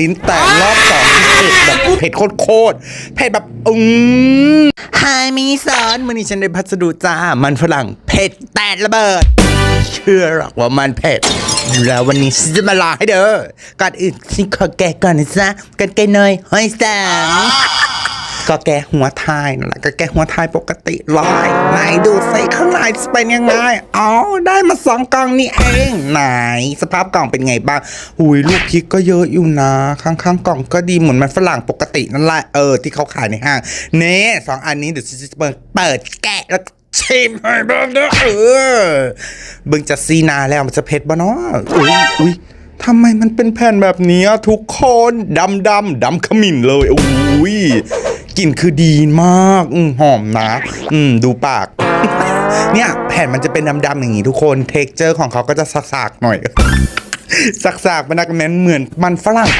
ลิ้นแต่รอบสองที่เผ็ดแบบเผ็ดโคตรๆเผ็ดแบบอืมไฮมีสอนมื่อนี้ฉันได้พัสดุจ้า มันฝรั่งเผ็ดแตดระเบิด เชื่อหรอกว่ามันเผ็ด แล้ววันนี้ฉันจะมาลาให้เด้อก่อนอื่นฉันขอแกะก่อนนะจ๊ะกันไกลเนยห้อยแสงก็แกะหัวทายนั่นแหละก็แกะหัวทายปกติลอยไหนดูสิ ข้างในจะเป็นยังไงอ๋อได้มาสองกล่องนี่เองไหน สภาพกล่องเป็นไงบ้างหุยลูกพริกก็เยอะอยู่นะ ข้างๆกล่องก็ดีเหมือนมันฝรั่งปกตินั่นแหละเออที่เขาขายในห้างเน่สองอันนี้เดี๋ยวจะเปิดเปิดแกะแล้วชิมให้เบิ่งเด้อเออเบิ่งจะซีนาแล้วมันจะเผ็ดบ่เนาะอุ้ยอุ้ยทำไมมันเป็นแผ่นแบบนี้ทุกคนดำดำดำขมิ้นเลยอุ้ยกลิ่นคือดีมาก อืมหอมนะ อืม ดูปาก เนี่ยแผ่นมันจะเป็นดำๆอย่างนี้ทุกคนเท็กเจอร์ของเขาก็จะสักๆหน่อยสักๆมันนักแม้นเหมือนมันฝรั่ง